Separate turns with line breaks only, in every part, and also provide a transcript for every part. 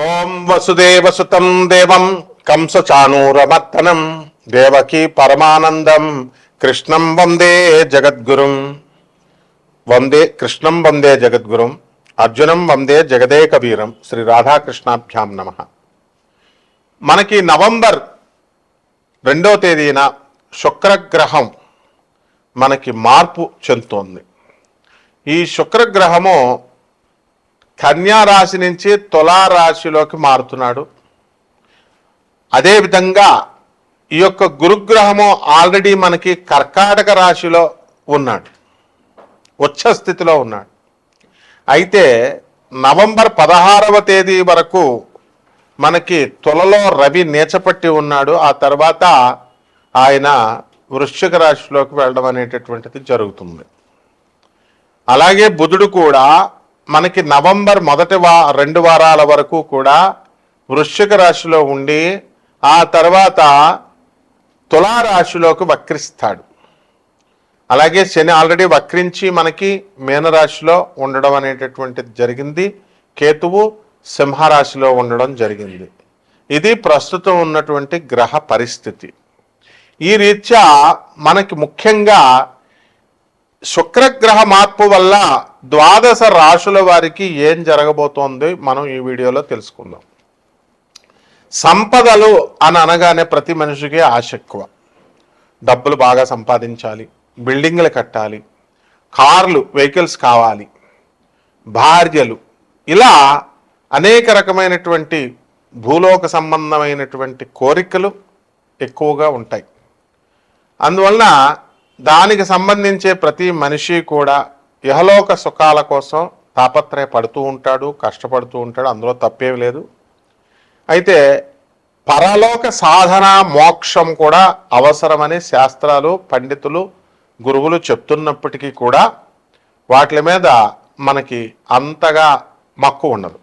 ఓం వసుదేవసుతం దేవం కంసచానూరమర్దనం దేవకీ పరమానందం కృష్ణం వందే జగద్గురుం. వందే కృష్ణం వందే జగద్గురుం అర్జునం వందే జగదే కబీరం శ్రీ రాధాకృష్ణాభ్యాం నమ. మనకి నవంబర్ రెండో తేదీన శుక్రగ్రహం మనకి మార్పు చెందుతోంది. ఈ శుక్రగ్రహము కన్యా రాశి నుంచి తులా రాశిలోకి మారుతున్నాడు అదేవిధంగా ఈ యొక్క గురుగ్రహము ఆల్రెడీ మనకి కర్కాటక రాశిలో ఉన్నాడు. ఉచ్చ స్థితిలో ఉన్నాడు. అయితే నవంబర్ పదహారవ తేదీ వరకు మనకి తులలో రవి నేచపట్టి ఉన్నాడు. ఆ తర్వాత ఆయన వృశ్చిక రాశిలోకి వెళ్ళడం అనేటటువంటిది జరుగుతుంది. అలాగే బుధుడు కూడా మనకి నవంబర్ మొదటి వా రెండు వారాల వరకు కూడా వృశ్చిక రాశిలో ఉండి ఆ తర్వాత తులారాశిలోకి వక్రిస్తాడు. అలాగే శని ఆల్రెడీ వక్రించి మనకి మీనరాశిలో ఉండడం అనేటటువంటిది జరిగింది. కేతువు సింహరాశిలో ఉండడం జరిగింది. ఇది ప్రస్తుతం ఉన్నటువంటి గ్రహ పరిస్థితి. ఈ రీత్యా మనకి ముఖ్యంగా శుక్రగ్రహ మార్పు వల్ల ద్వాదశ రాశుల వారికి ఏం జరగబోతోంది మనం ఈ వీడియోలో తెలుసుకుందాం. సంపదలు అని అనగానే ప్రతి మనిషికి ఆశ ఎక్కువ డబ్బులు బాగా సంపాదించాలి బిల్డింగ్లు కట్టాలి కార్లు వెహికల్స్ కావాలి భార్యలు ఇలా అనేక రకమైనటువంటి భూలోక సంబంధమైనటువంటి కోరికలు ఎక్కువగా ఉంటాయి. అందువలన దానికి సంబంధించే ప్రతి మనిషి కూడా ఇహలోక సుఖాల కోసం తాపత్రయపడుతూ ఉంటాడు కష్టపడుతూ ఉంటాడు అందులో తప్పేం లేదు. అయితే పరలోక సాధన మోక్షం కూడా అవసరమని శాస్త్రాలు పండితులు గురువులు చెప్తున్నప్పటికీ కూడా వాటి మీద మనకి అంతగా మక్కువ ఉండదు.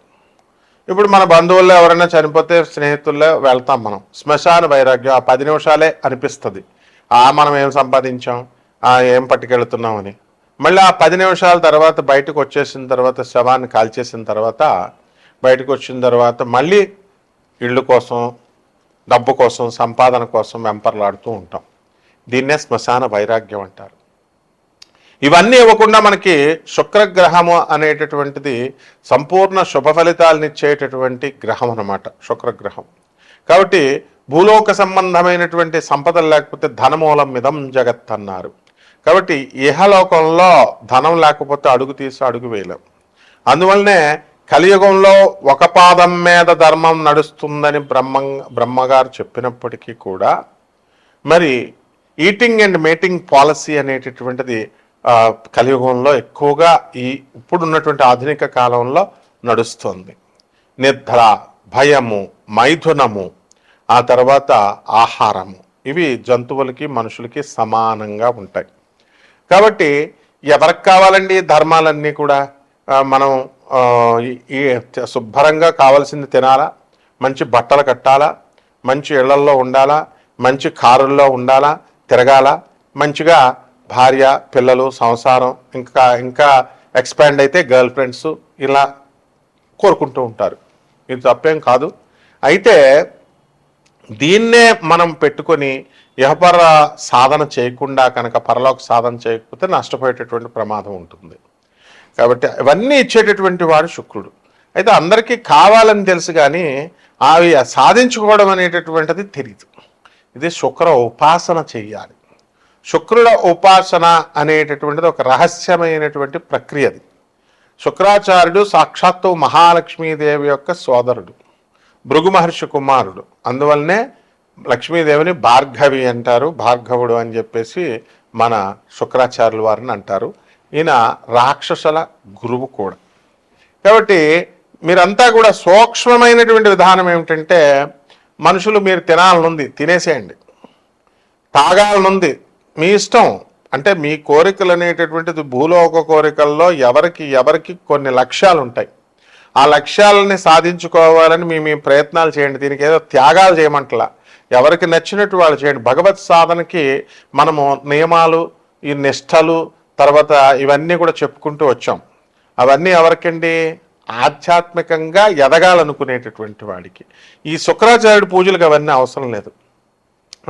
ఇప్పుడు మన బంధువుల్లో ఎవరైనా చనిపోతే స్నేహితుల్లో వెళ్తాం మనం. శ్మశాన వైరాగ్యం ఆ పది నిమిషాలే అనిపిస్తుంది. ఆ మనం ఏం సంపాదించాం? ఆ ఏం పట్టుకెళ్తున్నామని. మళ్ళీ ఆ పది నిమిషాల తర్వాత బయటకు వచ్చేసిన తర్వాత శవాన్ని కాల్చేసిన తర్వాత బయటకు వచ్చిన తర్వాత మళ్ళీ ఇళ్ళు కోసం డబ్బు కోసం సంపాదన కోసం వెంపర్లాడుతూ ఉంటాం. దీన్నే శ్మశాన వైరాగ్యం అంటారు. ఇవన్నీ ఇవ్వకుండా మనకి శుక్రగ్రహము అనేటటువంటిది సంపూర్ణ శుభ ఫలితాలనిచ్చేటటువంటి గ్రహం అన్నమాట శుక్రగ్రహం. కాబట్టి భూలోక సంబంధమైనటువంటి సంపదలు లేకపోతే ధనమూలం మిదం జగత్ అన్నారు కాబట్టి ఇహలోకంలో ధనం లేకపోతే అడుగు తీసి అడుగు వేయలేం. అందువల్లనే కలియుగంలో ఒక పాదం మీద ధర్మం నడుస్తుందని బ్రహ్మ బ్రహ్మగారు చెప్పినప్పటికీ కూడా మరి ఈటింగ్ అండ్ మేటింగ్ పాలసీ అనేటటువంటిది కలియుగంలో ఎక్కువగా ఈ ఇప్పుడున్నటువంటి ఆధునిక కాలంలో నడుస్తుంది. నిద్ర భయము మైథునము ఆ తర్వాత ఆహారము. ఇవి జంతువులకి మనుషులకి సమానంగా ఉంటాయి. కాబట్టి ఎవరికి కావాలండి ధర్మాలన్నీ కూడా? మనం ఈ- ఈ శుభ్రంగా కావాల్సింది తినాలా? మంచి బట్టలు కట్టాలా? మంచి ఇళ్ళల్లో ఉండాలా? మంచి కారుల్లో ఉండాలా? తిరగాల? మంచిగా భార్య పిల్లలు సంసారం ఇంకా ఇంకా ఎక్స్పాండ్ అయితే గర్ల్ ఫ్రెండ్స్ ఇలా కోరుకుంటూ ఉంటారు. ఇది తప్పేం కాదు. అయితే దీన్నే మనం పెట్టుకొని వ్యాపార సాధన చేయకుండా కనుక పరలోక సాధన చేయకపోతే నష్టపోయేటటువంటి ప్రమాదం ఉంటుంది. కాబట్టి ఇవన్నీ ఇచ్చేటటువంటి వాడు శుక్రుడు. అయితే అందరికీ కావాలని తెలుసు కానీ అవి సాధించుకోవడం అనేటటువంటిది తెలియదు ఇది శుక్ర ఉపాసన చెయ్యాలి. శుక్రుడ ఉపాసన అనేటటువంటిది ఒక రహస్యమైనటువంటి ప్రక్రియది. శుక్రాచార్యుడు సాక్షాత్తు మహాలక్ష్మీదేవి యొక్క సోదరుడు. భృగు మహర్షి కుమారుడు. అందువల్లనే లక్ష్మీదేవిని భార్గవి అంటారు భార్గవుడు అని చెప్పేసి మన శుక్రాచార్యుల వారిని అంటారు. ఈయన రాక్షసుల గురువు కూడా. కాబట్టి మీరంతా కూడా సూక్ష్మమైనటువంటి విధానం ఏమిటంటే మనుషులు మీరు తినాలనుంది తినేసేయండి. తాగాలనుంది మీ ఇష్టం. అంటే మీ కోరికలు అనేటటువంటిది భూలోక కోరికల్లో ఎవరికి ఎవరికి కొన్ని లక్ష్యాలు ఉంటాయి ఆ లక్ష్యాలని సాధించుకోవాలని మీ మీ ప్రయత్నాలు చేయండి. దీనికి ఏదో త్యాగాలు చేయమంటలా. ఎవరికి నచ్చినట్టు వాళ్ళు చేయండి. భగవత్ సాధనకి మనము నియమాలు ఈ నిష్టలు తర్వాత ఇవన్నీ కూడా చెప్పుకుంటూ వచ్చాం. అవన్నీ ఎవరికండి? ఆధ్యాత్మికంగా ఎదగాలనుకునేటటువంటి వాడికి. ఈ శుక్రాచార్యుడి పూజలకు అవన్నీ అవసరం లేదు.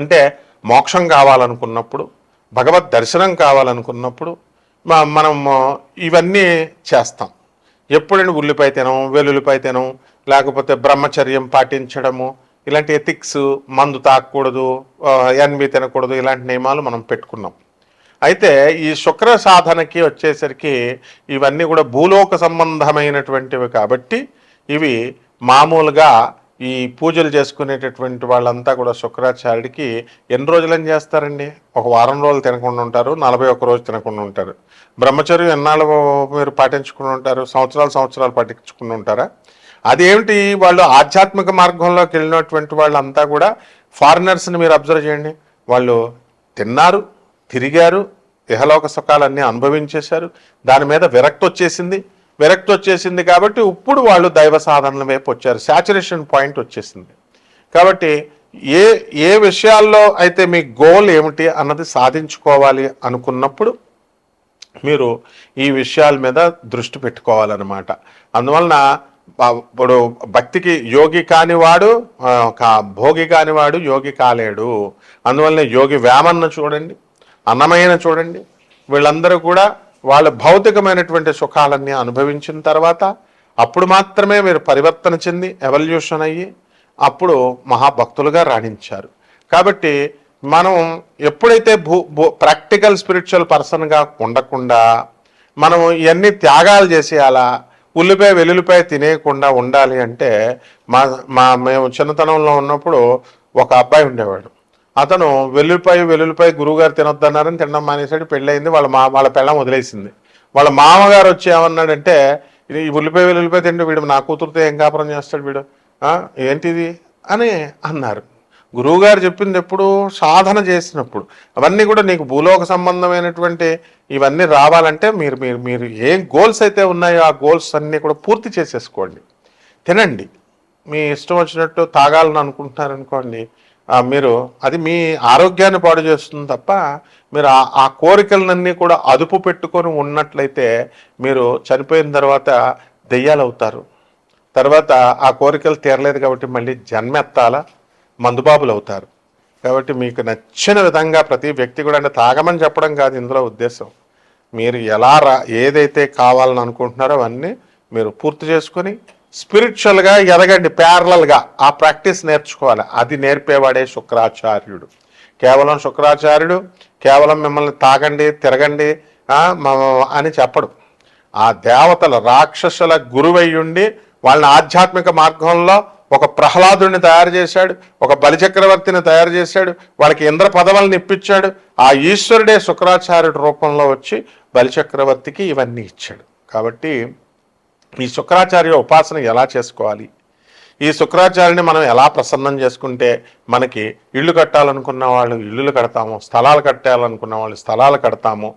అంటే మోక్షం కావాలనుకున్నప్పుడు భగవద్ దర్శనం కావాలనుకున్నప్పుడు మనము మనం ఇవన్నీ చేస్తాం. ఎప్పుడైనా ఉల్లిపాయ తినం వెల్లుల్లిపాయ తినం లేకపోతే బ్రహ్మచర్యం పాటించడము ఇలాంటి ఎథిక్స్ మందు తాకూడదు ఎన్వి తినకూడదు ఇలాంటి నియమాలు మనం పెట్టుకున్నాం. అయితే ఈ శుక్ర సాధనకి వచ్చేసరికి ఇవన్నీ కూడా భూలోక సంబంధమైనటువంటివి కాబట్టి ఇవి మామూలుగా ఈ పూజలు చేసుకునేటటువంటి వాళ్ళంతా కూడా శుక్రాచార్యుడికి ఎన్ని రోజులని చేస్తారండి? ఒక వారం రోజులు తినకుండా ఉంటారు నలభై ఒక్క రోజు తినకుండా ఉంటారు. బ్రహ్మచర్యం ఎన్నాళ్ళు మీరు పాటించుకుని ఉంటారు? సంవత్సరాలు సంవత్సరాలు పాటించుకుని ఉంటారా? అదేమిటి వాళ్ళు ఆధ్యాత్మిక మార్గంలోకి వెళ్ళినటువంటి వాళ్ళంతా కూడా ఫారినర్స్ని మీరు అబ్జర్వ్ చేయండి. వాళ్ళు తిన్నారు తిరిగారు ఇహలోక సుఖాలన్నీ అనుభవించేశారు. దాని మీద విరక్తి వచ్చేసింది. విరక్తి వచ్చేసింది కాబట్టి ఇప్పుడు వాళ్ళు దైవ సాధనల వైపు వచ్చారు. శాచురేషన్ పాయింట్ వచ్చేసింది. కాబట్టి ఏ ఏ విషయాల్లో అయితే మీ గోల్ ఏమిటి అన్నది సాధించుకోవాలి అనుకున్నప్పుడు మీరు ఈ విషయాల మీద దృష్టి పెట్టుకోవాలన్నమాట. అందువలన ఇప్పుడు భక్తికి యోగి కానివాడు భోగి కానివాడు యోగి కాలేడు. అందువలన యోగి వేమన్న చూడండి అన్నమైన చూడండి. వీళ్ళందరూ కూడా వాళ్ళ భౌతికమైనటువంటి సుఖాలన్నీ అనుభవించిన తర్వాత అప్పుడు మాత్రమే మీరు పరివర్తన చెంది ఎవల్యూషన్ అయ్యి అప్పుడు మహాభక్తులుగా రాణించారు. కాబట్టి మనం ఎప్పుడైతే భూ భూ ప్రాక్టికల్ స్పిరిచువల్ పర్సన్గా ఉండకుండా మనం ఇవన్నీ త్యాగాలు చేసేయాలా ఉల్లిపాయ వెల్లుల్లిపాయ తినేయకుండా ఉండాలి అంటే మా మా మేము చిన్నతనంలో ఉన్నప్పుడు ఒక అబ్బాయి ఉండేవాడు. అతను వెల్లుల్లిపాయ వెల్లుల్లిపాయ గురువుగారు తినొద్దన్నారని తినడం మానేసాడు పెళ్ళయింది వాళ్ళ మా వాళ్ళ పెళ్ళం వదిలేసింది. వాళ్ళ మామగారు వచ్చి ఏమన్నాడంటే ఇది ఉల్లిపాయ వెల్లుల్లిపాయ తింటే వీడు నా కూతురుతో ఏం కాపురం చేస్తాడు వీడు? ఏంటిది? అని అన్నారు. గురువుగారు చెప్పింది ఎప్పుడు సాధన చేసినప్పుడు. అవన్నీ కూడా నీకు భూలోక సంబంధమైనటువంటి ఇవన్నీ రావాలంటే మీరు మీరు మీరు ఏం గోల్స్ అయితే ఉన్నాయో ఆ గోల్స్ అన్నీ కూడా పూర్తి చేసేసుకోండి. తినండి. మీ ఇష్టం వచ్చినట్టు తాగాలని అనుకుంటున్నారనుకోండి మీరు అది మీ ఆరోగ్యాన్ని పాడు చేస్తుంది తప్ప మీరు ఆ- ఆ కోరికలన్నీ కూడా అదుపు పెట్టుకొని ఉన్నట్లయితే మీరు చనిపోయిన తర్వాత దెయ్యాలు అవుతారు తర్వాత ఆ కోరికలు తీరలేదు కాబట్టి మళ్ళీ జన్మెత్తాల మందుబాబులు అవుతారు కాబట్టి మీకు నచ్చిన విధంగా ప్రతి వ్యక్తి కూడా అంటే తాగమని చెప్పడం కాదు ఇందులో ఉద్దేశం. మీరు ఎలా రా ఏదైతే కావాలని అనుకుంటున్నారో అవన్నీ మీరు పూర్తి చేసుకొని స్పిరిచువల్గా ఎదగండి ప్యారలల్గా. ఆ ప్రాక్టీస్ నేర్చుకోవాలి. అది నేర్పేవాడే శుక్రాచార్యుడు. కేవలం శుక్రాచార్యుడు కేవలం మిమ్మల్ని తాగండి తిరగండి మ- అని చెప్పడు. ఆ దేవతల రాక్షసుల గురువయ్యుండి వాళ్ళని ఆధ్యాత్మిక మార్గంలో ఒక ప్రహ్లాదుని తయారు చేశాడు ఒక బలిచక్రవర్తిని తయారు చేశాడు వాళ్ళకి ఇంద్ర పదవులను ఇప్పించాడు ఆ ఈశ్వరుడే శుక్రాచార్యుడి రూపంలో వచ్చి బలిచక్రవర్తికి ఇవన్నీ ఇచ్చాడు. కాబట్టి ఈ శుక్రాచార్య ఉపాసన ఎలా చేసుకోవాలి? ఈ శుక్రాచార్యుని మనం ఎలా ప్రసన్నం చేసుకుంటే మనకి ఇల్లు కట్టాలనుకున్న వాళ్ళు ఇల్లులు కడతాము స్థలాలు కట్టాలనుకున్న వాళ్ళు స్థలాలు కడతాము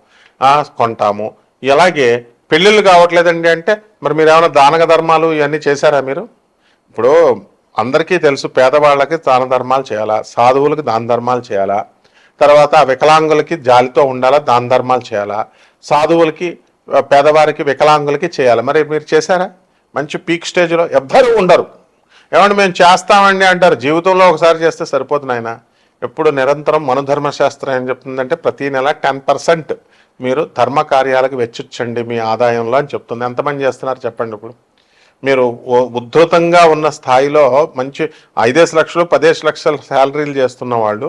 కొంటాము. ఇలాగే పెళ్ళిళ్ళు కావట్లేదండి అంటే మరి మీరు ఏమైనా దానక ధర్మాలు ఇవన్నీ చేశారా మీరు? ఇప్పుడు అందరికీ తెలుసు పేదవాళ్ళకి దాన ధర్మాలు చేయాలా సాధువులకు దాన ధర్మాలు చేయాలా తర్వాత వికలాంగులకి జాలితో ఉండాలా దాన ధర్మాలు చేయాలా సాధువులకి పేదవారికి వికలాంగులకి చేయాలి. మరి మీరు చేశారా? మంచి పీక్ స్టేజ్లో ఎవ్వరూ ఉండరు. ఏమంటే మేము చేస్తామండి అంటారు. జీవితంలో ఒకసారి చేస్తే సరిపోతుంది ఆయన ఎప్పుడు నిరంతరం మనధర్మశాస్త్రం ఏం చెప్తుందంటే ప్రతి నెల టెన్ పర్సెంట్ మీరు ధర్మ కార్యాలకు వెచ్చించండి మీ ఆదాయంలో అని చెప్తుంది. ఎంతమంది చేస్తున్నారు చెప్పండి ఇప్పుడు. మీరు ఉద్ధృతంగా ఉన్న స్థాయిలో మంచి ఐదేసి లక్షలు పదేసి లక్షల శాలరీలు చేస్తున్న వాళ్ళు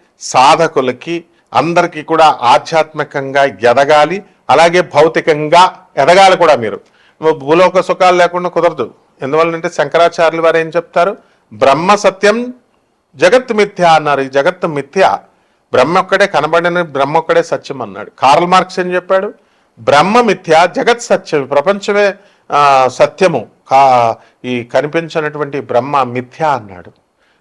సాధకులకి అందరికీ కూడా ఆధ్యాత్మికంగా ఎదగాలి అలాగే భౌతికంగా ఎదగాలి కూడా మీరు. భూలోక సుఖాలు లేకుండా కుదరదు. ఎందువల్లంటే శంకరాచార్యులు వారు ఏం చెప్తారు? బ్రహ్మ సత్యం జగత్ మిథ్య అన్నారు. ఈ జగత్తు మిథ్య. బ్రహ్మ ఒక్కడే కనబడిన బ్రహ్మ ఒక్కడే సత్యం అన్నాడు. కార్ల్ మార్క్స్ ఏం చెప్పాడు? బ్రహ్మ మిథ్య జగత్ సత్యం ప్రపంచమే సత్యము. కా ఈ కనిపించినటువంటి బ్రహ్మ మిథ్య అన్నాడు.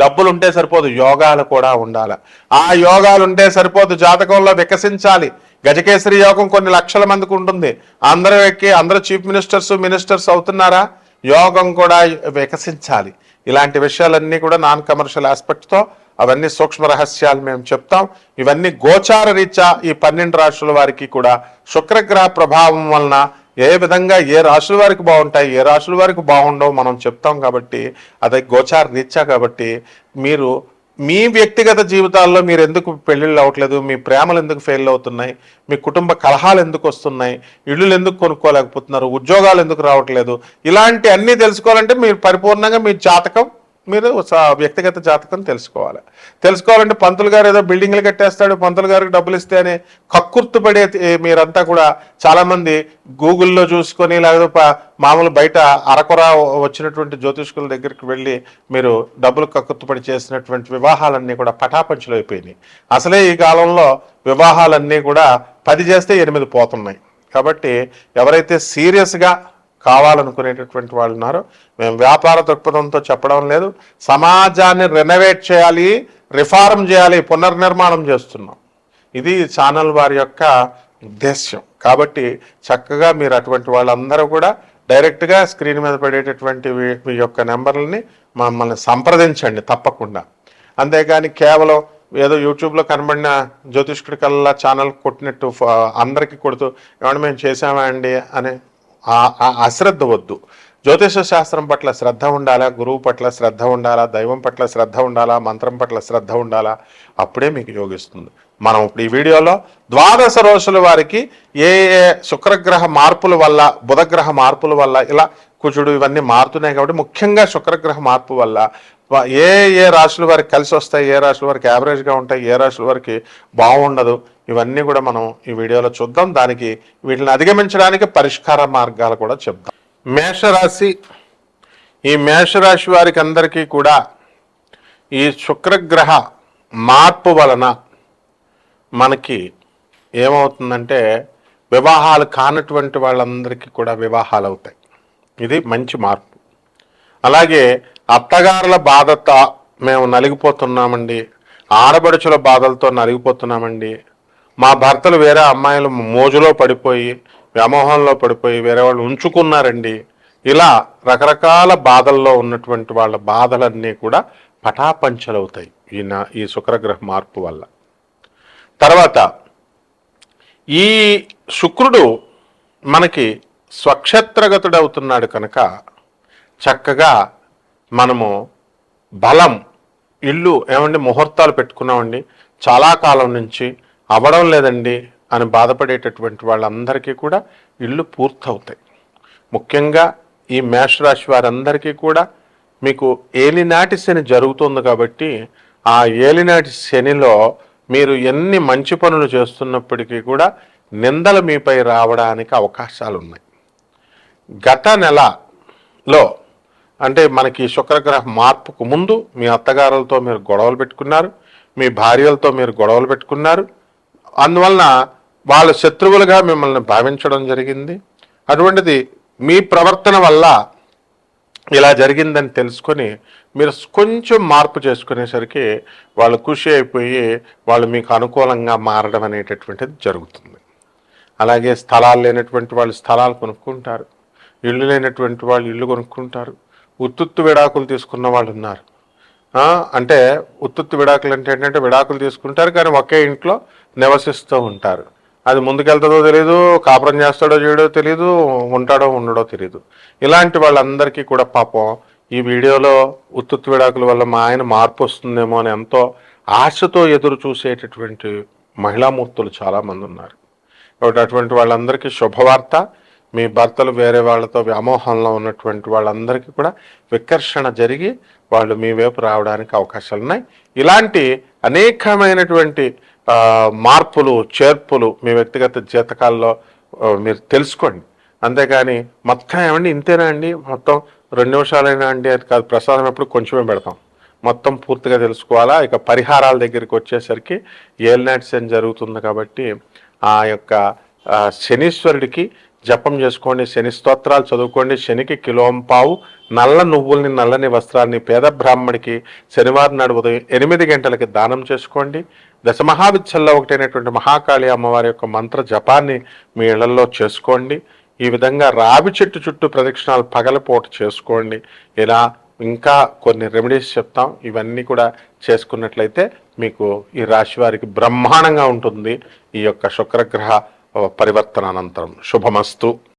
డబ్బులు ఉంటే సరిపోదు యోగాలు కూడా ఉండాలి. ఆ యోగాలు ఉంటే సరిపోదు జాతకంలో వికసించాలి. గజకేసరి యోగం కొన్ని లక్షల మందికి ఉంటుంది. అందరూ ఎక్కి అందరూ చీఫ్ మినిస్టర్స్ మినిస్టర్స్ అవుతున్నారా? యోగం కూడా వికసించాలి. ఇలాంటి విషయాలన్నీ కూడా నాన్ కమర్షియల్ ఆస్పెక్ట్తో అవన్నీ సూక్ష్మ రహస్యాలు మేము చెప్తాం. ఇవన్నీ గోచార రీత్యా ఈ పన్నెండు రాష్ట్రాల వారికి కూడా శుక్రగ్రహ ప్రభావం వలన ఏ విధంగా ఏ రాశుల వారికి బాగుంటాయి ఏ రాశుల వారికి బాగుండవు మనం చెప్తాం కాబట్టి అది గోచార రీత్యా కాబట్టి మీరు మీ వ్యక్తిగత జీవితాల్లో మీరు ఎందుకు పెళ్ళిళ్ళు అవ్వట్లేదు మీ ప్రేమలు ఎందుకు ఫెయిల్ అవుతున్నాయి మీ కుటుంబ కలహాలు ఎందుకు వస్తున్నాయి ఇళ్ళు ఎందుకు కొనుక్కోలేకపోతున్నారు ఉద్యోగాలు ఎందుకు రావట్లేదు ఇలాంటి అన్నీ తెలుసుకోవాలంటే మీరు పరిపూర్ణంగా మీ జాతకం మీరు స- వ్యక్తిగత జాతకం తెలుసుకోవాలి. తెలుసుకోవాలంటే పంతులు గారు ఏదో బిల్డింగ్లు కట్టేస్తాడు పంతులు గారికి డబ్బులు ఇస్తే అని కక్కుర్తు పడే మీరంతా కూడా చాలామంది గూగుల్లో చూసుకొని లేకపోతే మామూలు బయట అరకొర వచ్చినటువంటి జ్యోతిష్కుల దగ్గరికి వెళ్ళి మీరు డబ్బులు కక్కుర్తుపడి చేసినటువంటి వివాహాలన్నీ కూడా పటాపంచులు అయిపోయినాయి. అసలే ఈ కాలంలో వివాహాలన్నీ కూడా పది చేస్తే ఎనిమిది పోతున్నాయి. కాబట్టి ఎవరైతే సీరియస్గా కావాలనుకునేటటువంటి వాళ్ళు ఉన్నారు. మేము వ్యాపార దృక్పథంతో చెప్పడం లేదు. సమాజాన్ని రెనోవేట్ చేయాలి రిఫార్మ్ చేయాలి పునర్నిర్మాణం చేస్తున్నాం. ఇది ఛానల్ వారి యొక్క ఉద్దేశ్యం. కాబట్టి చక్కగా మీరు అటువంటి వాళ్ళందరూ కూడా డైరెక్ట్గా స్క్రీన్ మీద పడేటటువంటి మీ యొక్క నెంబర్లని మమ్మల్ని సంప్రదించండి తప్పకుండా. అంతేగాని కేవలం ఏదో యూట్యూబ్లో కనబడిన జ్యోతిష్కుడి కల్లా ఛానల్ కొట్టినట్టు అందరికీ కొడుతూ ఏమన్నా మేము చేసామా అండి? అని అశ్రద్ధ వద్దు. జ్యోతిష శాస్త్రం పట్ల శ్రద్ధ ఉండాలా? గురువు పట్ల శ్రద్ధ ఉండాలా? దైవం పట్ల శ్రద్ధ ఉండాలా? మంత్రం పట్ల శ్రద్ధ ఉండాలా? అప్పుడే మీకు యోగిస్తుంది మనం ఇప్పుడు ఈ వీడియోలో ద్వాదశ రోజుల వారికి ఏ ఏ శుక్రగ్రహ మార్పుల వల్ల బుధగ్రహ మార్పుల వల్ల ఇలా కుజుడు ఇవన్నీ మారుతున్నాయి కాబట్టి ముఖ్యంగా శుక్రగ్రహ మార్పు వల్ల ఏ ఏ రాశుల వారికి కలిసి వస్తాయి? ఏ రాశుల వారికి యావరేజ్గా ఉంటాయి? ఏ రాశుల వారికి బాగుండదు? ఇవన్నీ కూడా మనం ఈ వీడియోలో చూద్దాం. దానికి వీటిని అధిగమించడానికి పరిష్కార మార్గాలు కూడా చెప్దాం. మేషరాశి ఈ మేషరాశి వారికి అందరికీ కూడా ఈ శుక్రగ్రహ మార్పు వలన మనకి ఏమవుతుందంటే వివాహాలు కానటువంటి వాళ్ళందరికీ కూడా వివాహాలు అవుతాయి. ఇది మంచి మార్పు. అలాగే అత్తగారుల బాధతో మేము నలిగిపోతున్నామండి ఆడబడుచుల బాధలతో నలిగిపోతున్నామండి మా భర్తలు వేరే అమ్మాయిలు మోజులో పడిపోయి వ్యామోహంలో పడిపోయి వేరే వాళ్ళు ఉంచుకున్నారండి. ఇలా రకరకాల బాధల్లో ఉన్నటువంటి వాళ్ళ బాధలన్నీ కూడా పటాపంచలవుతాయి ఈ నా ఈ శుక్రగ్రహ మార్పు వల్ల. తర్వాత ఈ శుక్రుడు మనకి స్వక్షేత్రగతుడవుతున్నాడు కనుక చక్కగా మనము బలం ఇల్లు ఏమండి ముహూర్తాలు పెట్టుకున్నామండి. చాలా కాలం నుంచి అవ్వడం లేదండి అని బాధపడేటటువంటి వాళ్ళందరికీ కూడా ఇల్లు పూర్తవుతాయి. ముఖ్యంగా ఈ మేషరాశి వారందరికీ కూడా మీకు ఏలినాటి శని జరుగుతుంది కాబట్టి ఆ ఏలినాటి శనిలో మీరు ఎన్ని మంచి పనులు చేస్తున్నప్పటికీ కూడా నిందలు మీపై రావడానికి అవకాశాలు ఉన్నాయి గత నెలలో అంటే మనకి శుక్రగ్రహ మార్పుకు ముందు మీ అత్తగారులతో మీరు గొడవలు పెట్టుకున్నారు మీ భార్యలతో మీరు గొడవలు పెట్టుకున్నారు. అందువలన వాళ్ళ శత్రువులుగా మిమ్మల్ని భావించడం జరిగింది. అటువంటిది మీ ప్రవర్తన వల్ల ఇలా జరిగిందని తెలుసుకొని మీరు కొంచెం మార్పు చేసుకునేసరికి వాళ్ళు ఖుషి అయిపోయి వాళ్ళు మీకు అనుకూలంగా మారడం అనేటటువంటిది జరుగుతుంది. అలాగే స్థలాలు లేనటువంటి వాళ్ళు స్థలాలు కొనుక్కుంటారు. ఇల్లు లేనటువంటి వాళ్ళు ఇల్లు కొనుక్కుంటారు. ఉత్తుత్తు విడాకులు తీసుకున్న వాళ్ళు ఉన్నారు. అంటే ఉత్తుత్తి విడాకులు అంటే ఏంటంటే విడాకులు తీసుకుంటారు కానీ ఒకే ఇంట్లో నివసిస్తూ ఉంటారు. అది ముందుకెళ్తుందో తెలియదు కాపురం చేస్తాడో చేయడో తెలియదు ఉంటాడో ఉండడో తెలియదు ఇలాంటి వాళ్ళందరికీ కూడా పాపం ఈ వీడియోలో ఉత్తుత్తి విడాకుల వల్ల మా ఆయన మార్పు వస్తుందేమో అని ఎంతో ఆశతో ఎదురు చూసేటటువంటి మహిళామూర్తులు చాలామంది ఉన్నారు. కాబట్టి అటువంటి వాళ్ళందరికీ శుభవార్త. మీ భర్తలు వేరే వాళ్ళతో వ్యామోహంలో ఉన్నటువంటి వాళ్ళందరికీ కూడా వికర్షణ జరిగి వాళ్ళు మీ వైపు రావడానికి అవకాశాలు ఉన్నాయి. ఇలాంటి అనేకమైనటువంటి మార్పులు చేర్పులు మీ వ్యక్తిగత జీతకాల్లో మీరు తెలుసుకోండి. అంతేకాని మొత్తం ఏమండి ఇంతేనా అండి? మొత్తం రెండు నిమిషాలైనా అండి? అది కాదు ప్రసాదం ఎప్పుడు కొంచెమే పెడతాం. మొత్తం పూర్తిగా తెలుసుకోవాలా? ఇక పరిహారాల దగ్గరికి వచ్చేసరికి ఏల్నాటి శని జరుగుతుంది కాబట్టి ఆ యొక్క శనీశ్వరుడికి జపం చేసుకోండి శని స్తోత్రాలు చదువుకోండి శనికి కిలోంపావు నల్ల నువ్వుల్ని నల్లని వస్త్రాన్ని పేద బ్రాహ్మడికి శనివారం నాడు ఉదయం ఎనిమిది గంటలకి దానం చేసుకోండి. దశమహావిద్యల్లో ఒకటైనటువంటి మహాకాళి అమ్మవారి యొక్క మంత్ర జపాన్ని మీ ఇళ్ళలో చేసుకోండి. ఈ విధంగా రావి చెట్టు చుట్టూ ప్రదక్షిణాలు పగలపోటు చేసుకోండి. ఇలా ఇంకా కొన్ని రెమెడీస్ చెప్తాం. ఇవన్నీ కూడా చేసుకున్నట్లయితే మీకు ఈ రాశి వారికి బ్రహ్మాండంగా ఉంటుంది. ఈ యొక్క శుక్రగ్రహ పరివర్తన అనంతరం శుభమస్తు.